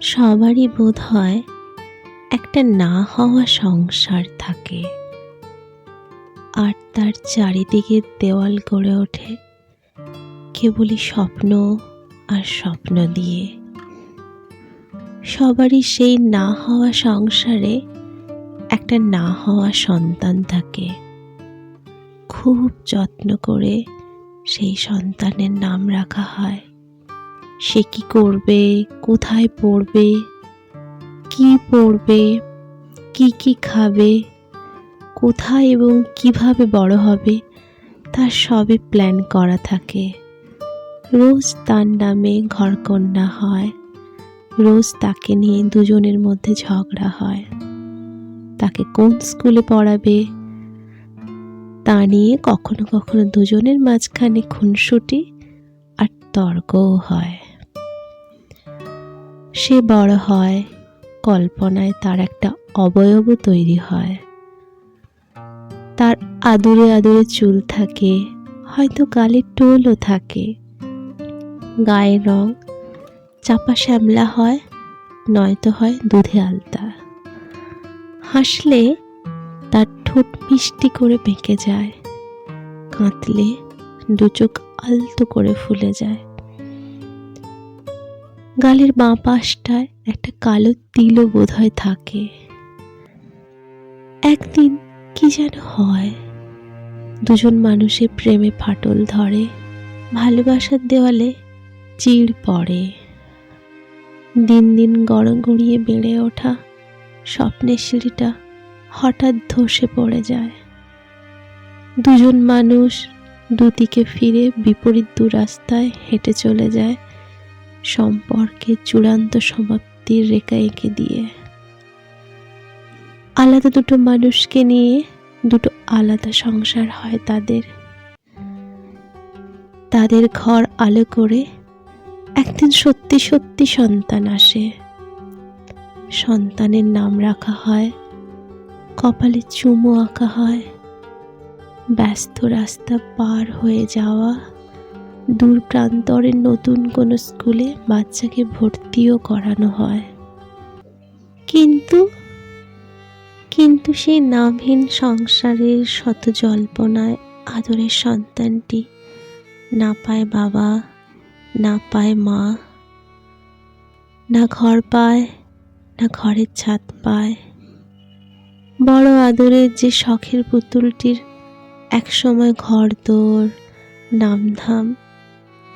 সবারই বোধ হয় একটা না হওয়া সংসার থাকে। আর তার চারিদিকে দেওয়াল গড়ে ওঠে কেবলই স্বপ্ন আর স্বপ্ন দিয়ে। সবারই সেই না হওয়া সংসারে একটা না হওয়া সন্তান থাকে। খুব যত্ন করে সেই সন্তানের নাম রাখা হয়। সে কি করবে? কোথায় পড়বে? কি পড়বে? কি কি খাবে? কোথায় এবং কীভাবে বড় হবে? তার সবই প্ল্যান করা থাকে। রোজ তার নামে ঘরকন্যা হয়। রোজ তাকে নিয়ে দুজনের মধ্যে ঝগড়া হয়। তাকে কোন স্কুলে পড়াবে? তা নিয়ে কখনো কখনো দুজনের মাঝখানে খুনসুটি আর তর্কও হয়। সে বড় হয়, কল্পনায় তার একটা অবয়ব তৈরি হয়। তার আদুরে আদুরে চুল থাকে, হয়তো গালে টোলও থাকে। গায়ের রং চাপা শ্যামলা হয়, নয়তো হয় দুধে আলতা। হাসলে তার ঠোঁট মিষ্টি করে বেঁকে যায়, কাঁদলে দু চোখ আলতো করে ফুলে যায়। গালের বাঁ পাশটায় একটা কালো তিলও বোধ হয় থাকে। একদিন কি যেন হয়। দুজন মানুষের প্রেমে ফাটল ধরে, ভালোবাসার দেওয়ালে চিড় পড়ে। দিন দিন গড় গড়িয়ে বেড়ে ওঠা স্বপ্নের সিঁড়িটা হঠাৎ ধসে পড়ে যায়। দুজন মানুষ দুদিকে ফিরে বিপরীত দু রাস্তায় হেঁটে চলে যায়। সম্পর্কে চূড়ান্ত সমাপ্তির রেখা এঁকে দিয়ে। আলাদা দুটো মানুষকে নিয়ে দুটো আলাদা সংসার হয় তাদের। তাদের ঘর আলো করে একদিন সত্যি সত্যি সন্তান আসে। সন্তানের নাম রাখা হয়, কপালে চুমো আঁকা হয়, ব্যস্ত রাস্তা পার হয়ে যাওয়া। দূর প্রান্তরের নতুন কোনো স্কুলে বাচ্চাকে ভর্তিও করানো হয়। কিন্তু কিন্তু সেই নামহীন সংসারের শত জল্পনায় আদরের সন্তানটি না পায় বাবা, না পায় মা, না ঘর পায়, না ঘরের ছাদ পায়। বড় আদরের যে শখের পুতুলটির একসময় ঘর দোর, নামধাম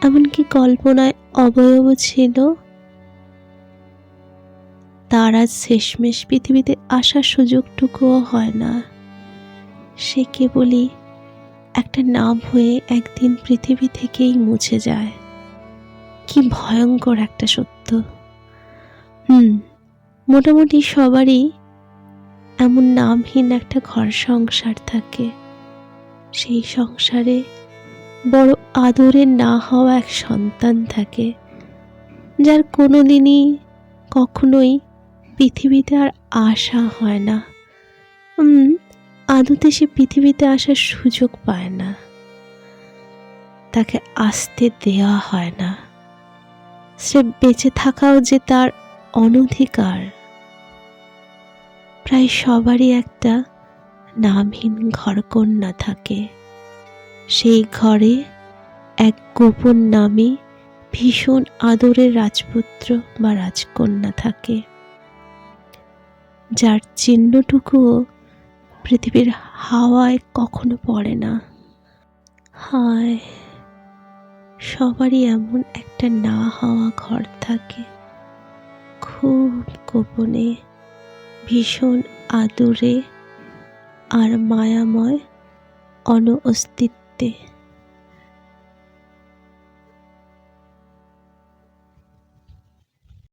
এমনকি কল্পনায় অবয়ব ছিল। তার আজ শেষমেশ পৃথিবীতে আসার সুযোগটুকুও হয় না। সে কেবলই একটা নাম হয়ে একদিন পৃথিবী থেকেই মুছে যায়। কি ভয়ঙ্কর একটা সত্য। হুম, মোটামুটি সবারই এমন নামহীন একটা ঘর সংসার থাকে। সেই সংসারে বড় আদরের না হওয়া এক সন্তান থাকে, যার কোনো দিনই কখনোই পৃথিবীতে আর আসা হয় না। আদতে সে পৃথিবীতে আসার সুযোগ পায় না। তাকে আসতে দেওয়া হয় না। সে বেঁচে থাকাও যে তার অনধিকার, প্রায় সবারই একটা নামহীন ঘরকন্যা থাকে। সেই ঘরে এক গোপন নামে ভীষণ আদরের রাজপুত্র বা রাজকন্যা থাকে। যার চিহ্নটুকুও পৃথিবীর হাওয়ায় কখনো পড়ে না। হায়, সবারই এমন একটা না হওয়া ঘর থাকে। খুব গোপনে, ভীষণ আদরে আর মায়াময় অন অস্তিত্বে berkati.